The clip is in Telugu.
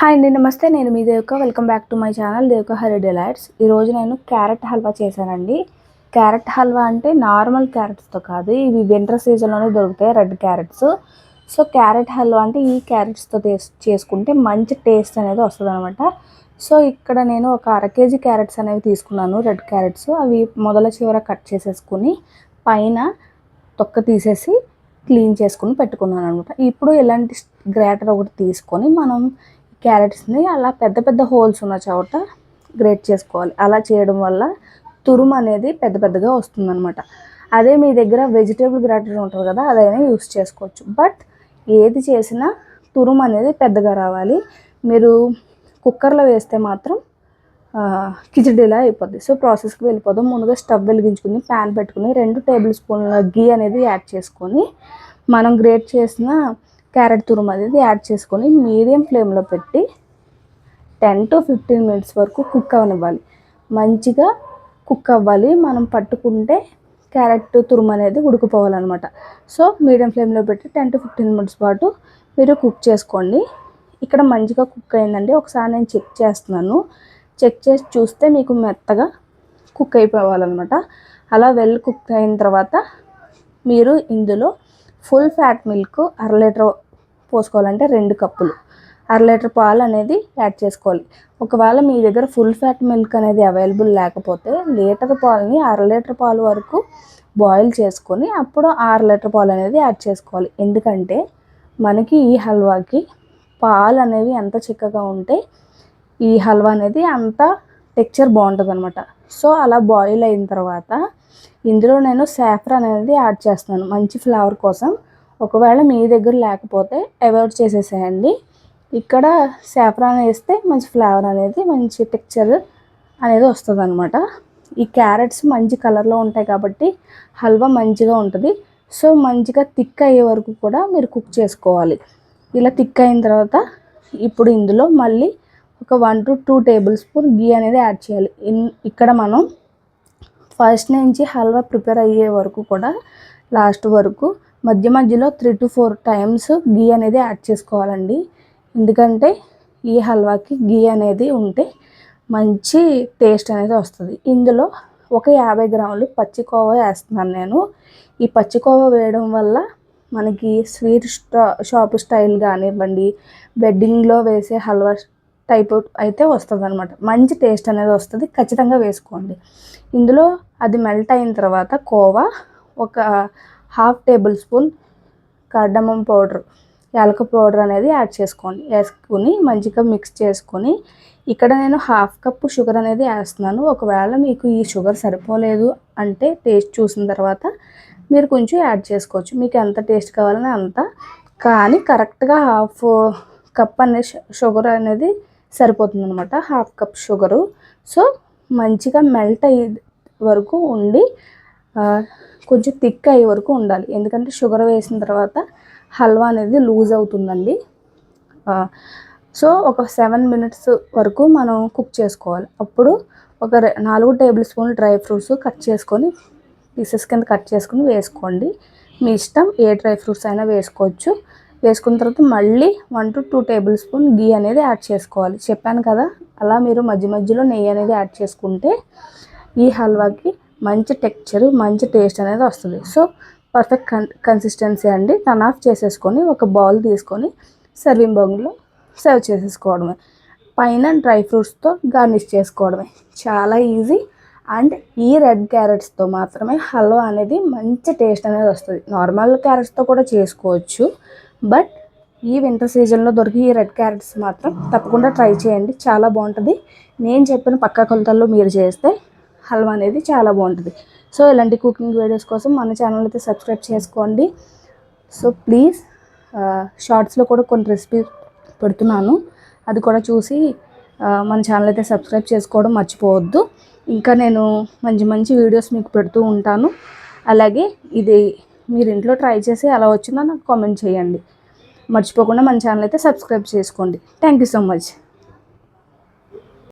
హాయ్ అండి నమస్తే. నేను మీ Devaka welcome back to my channel Devaka Hari delights ఈరోజు నేను క్యారెట్ హల్వా చేశానండి. క్యారెట్ హల్వా అంటే నార్మల్ క్యారెట్స్తో కాదు ఇవి వింటర్ సీజన్లోనే దొరుకుతాయి red carrots so carrot halwa అంటే ఈ క్యారెట్స్తో చేసుకుంటే మంచి టేస్ట్ అనేది వస్తుంది అనమాట సో ఇక్కడ నేను ఒక అర కేజీ క్యారెట్స్ అనేవి తీసుకున్నాను రెడ్ క్యారెట్స్ అవి మొదల చివర కట్ చేసేసుకుని పైన తొక్క తీసేసి క్లీన్ చేసుకుని పెట్టుకున్నాను అనమాట ఇప్పుడు ఇలాంటి గ్రేటర్ ఒకటి తీసుకొని మనం క్యారెట్స్ని అలా పెద్ద పెద్ద హోల్స్ ఉన్న చోట గ్రేట్ చేసుకోవాలి. అలా చేయడం వల్ల తురుము అనేది పెద్ద పెద్దగా వస్తుందన్నమాట. అదే మీ దగ్గర వెజిటేబుల్ గ్రేటర్ ఉంటుంది కదా అదైనా యూస్ చేసుకోవచ్చు. బట్ ఏది చేసినా తురుము అనేది పెద్దగా రావాలి. మీరు కుక్కర్లో వేస్తే మాత్రం కిచడీలా అయిపోద్ది. సో ప్రాసెస్కి వెళ్ళిపోదాం. ముందుగా స్టవ్ వెలిగించుకుని ప్యాన్ పెట్టుకుని రెండు టేబుల్ స్పూన్ల గీ అనేది యాడ్ చేసుకొని మనం గ్రేట్ చేసిన క్యారెట్ తురుము అనేది యాడ్ చేసుకొని మీడియం ఫ్లేమ్లో పెట్టి టెన్ టు ఫిఫ్టీన్ మినిట్స్ వరకు కుక్ అవనివ్వాలి. మంచిగా కుక్ అవ్వాలి. మనం పట్టుకుంటే క్యారెట్ తురుము అనేది ఉడికిపోవాలన్నమాట. సో మీడియం ఫ్లేమ్లో పెట్టి టెన్ టు ఫిఫ్టీన్ మినిట్స్ పాటు మీరు కుక్ చేసుకోండి. ఇక్కడ మంచిగా కుక్ అయిందండి. ఒకసారి నేను చెక్ చేస్తున్నాను. చెక్ చేసి చూస్తే మీకు మెత్తగా కుక్ అయిపోవాలన్నమాట. అలా వెల్ కుక్ అయిన తర్వాత మీరు ఇందులో ఫుల్ ఫ్యాట్ మిల్క్ అర లీటర్ పోసుకోవాలంటే రెండు కప్పులు. అర లీటర్ పాలు అనేది యాడ్ చేసుకోవాలి. ఒకవేళ మీ దగ్గర ఫుల్ ఫ్యాట్ మిల్క్ అనేది అవైలబుల్ లేకపోతే లీటర్ పాలని అర లీటర్ పాలు వరకు బాయిల్ చేసుకొని అప్పుడు ఆరు లీటర్ పాలు అనేది యాడ్ చేసుకోవాలి. ఎందుకంటే మనకి ఈ హల్వాకి పాలు అనేవి ఎంత చిక్కగా ఉంటే ఈ హల్వా అనేది అంత టెక్చర్ బాగుంటుంది అనమాట సో అలా బాయిల్ అయిన తర్వాత ఇందులో నేను సాఫ్రాన్ అనేది యాడ్ చేస్తున్నాను. మంచి ఫ్లేవర్ కోసం. ఒకవేళ మీ దగ్గర లేకపోతే అవాయిడ్ చేసేసేయండి. ఇక్కడ సాఫ్రాన్ వేస్తే మంచి ఫ్లేవర్ అనేది మంచి టెక్చర్ అనేది వస్తుంది అనమాట ఈ క్యారెట్స్ మంచి కలర్లో ఉంటాయి కాబట్టి హల్వా మంచిగా ఉంటుంది. సో మంచిగా థిక్ అయ్యే వరకు కూడా మీరు కుక్ చేసుకోవాలి. ఇలా థిక్ అయిన తర్వాత ఇప్పుడు ఇందులో మళ్ళీ ఒక one to two tablespoon ghee అనేది యాడ్ చేయాలి. ఇన్ ఇక్కడ మనం ఫస్ట్ నుంచి హల్వా ప్రిపేర్ అయ్యే వరకు కూడా లాస్ట్ వరకు మధ్య మధ్యలో three to four times ghee అనేది యాడ్ చేసుకోవాలండి. ఎందుకంటే ఈ హల్వాకి గీ అనేది ఉంటే మంచి టేస్ట్ అనేది వస్తుంది. ఇందులో ఒక యాభై గ్రాములు పచ్చికోవ వేస్తున్నాను నేను. ఈ పచ్చికోవ వేయడం వల్ల మనకి స్వీట్ స్టా షాప్ స్టైల్ కానివ్వండి వెడ్డింగ్లో వేసే హల్వా టైప్ అయితే వస్తుంది అనమాట మంచి టేస్ట్ అనేది వస్తుంది. ఖచ్చితంగా వేసుకోండి. ఇందులో అది మెల్ట్ అయిన తర్వాత కోవా ఒక half tablespoon cardamom powder యాలక పౌడర్ అనేది యాడ్ చేసుకోండి. వేసుకుని మంచిగా మిక్స్ చేసుకొని ఇక్కడ నేను హాఫ్ కప్పు షుగర్ అనేది వేస్తున్నాను. ఒకవేళ మీకు ఈ షుగర్ సరిపోలేదు అంటే టేస్ట్ చూసిన తర్వాత మీరు కొంచెం యాడ్ చేసుకోవచ్చు. మీకు ఎంత టేస్ట్ కావాలని అంత. కానీ కరెక్ట్గా హాఫ్ కప్ అనేది షుగర్ అనేది సరిపోతుంది అనమాట హాఫ్ కప్ షుగరు సో మంచిగా మెల్ట్ అయ్యే వరకు ఉండి కొంచెం థిక్ అయ్యే వరకు ఉండాలి. ఎందుకంటే షుగర్ వేసిన తర్వాత హల్వా అనేది లూజ్ అవుతుందండి. సో ఒక సెవెన్ మినిట్స్ వరకు మనం కుక్ చేసుకోవాలి. అప్పుడు ఒక నాలుగు tablespoon dry fruits cut చేసుకొని పీసెస్ కింద కట్ చేసుకుని వేసుకోండి. మీ ఇష్టం ఏ డ్రై ఫ్రూట్స్ అయినా వేసుకోవచ్చు. వేసుకున్న తర్వాత మళ్ళీ one to two tablespoon ghee అనేది యాడ్ చేసుకోవాలి. చెప్పాను కదా అలా మీరు మధ్య మధ్యలో నెయ్యి అనేది యాడ్ చేసుకుంటే ఈ హల్వాకి మంచి టెక్చర్ మంచి టేస్ట్ అనేది వస్తుంది. సో పర్ఫెక్ట్ కన్ కన్సిస్టెన్సీ అండి. టర్న్ ఆఫ్ చేసేసుకొని ఒక బౌల్ తీసుకొని సర్వింగ్ బౌల్లో సర్వ్ చేసేసుకోవడమే. పైన డ్రై ఫ్రూట్స్తో గార్నిష్ చేసుకోవడమే. చాలా ఈజీ అండ్ ఈ రెడ్ క్యారెట్స్తో మాత్రమే హల్వా అనేది మంచి టేస్ట్ అనేది వస్తుంది. నార్మల్ క్యారెట్స్తో కూడా చేసుకోవచ్చు. బట్ ఈ వింటర్ సీజన్లో దొరికి ఈ రెడ్ క్యారెట్స్ మాత్రం తప్పకుండా ట్రై చేయండి. చాలా బాగుంటుంది. నేను చెప్పిన పక్క కొలతల్లో మీరు చేస్తే హల్వా అనేది చాలా బాగుంటుంది. సో ఇలాంటి కుకింగ్ వీడియోస్ కోసం మన ఛానల్ అయితే సబ్స్క్రైబ్ చేసుకోండి. సో ప్లీజ్ షార్ట్స్లో కూడా కొన్ని రెసిపీ పెడుతున్నాను. అది కూడా చూసి మన ఛానల్ అయితే సబ్స్క్రైబ్ చేసుకోవడం మర్చిపోవద్దు. ఇంకా నేను మంచి మంచి వీడియోస్ మీకు పెడుతూ ఉంటాను. అలాగే ఇది మీరు ఇంట్లో ట్రై చేసి ఎలా వచ్చిందో నాకు కామెంట్ చేయండి. మర్చిపోకుండా మన ఛానల్ అయితే సబ్స్క్రైబ్ చేసుకోండి. Thank you so much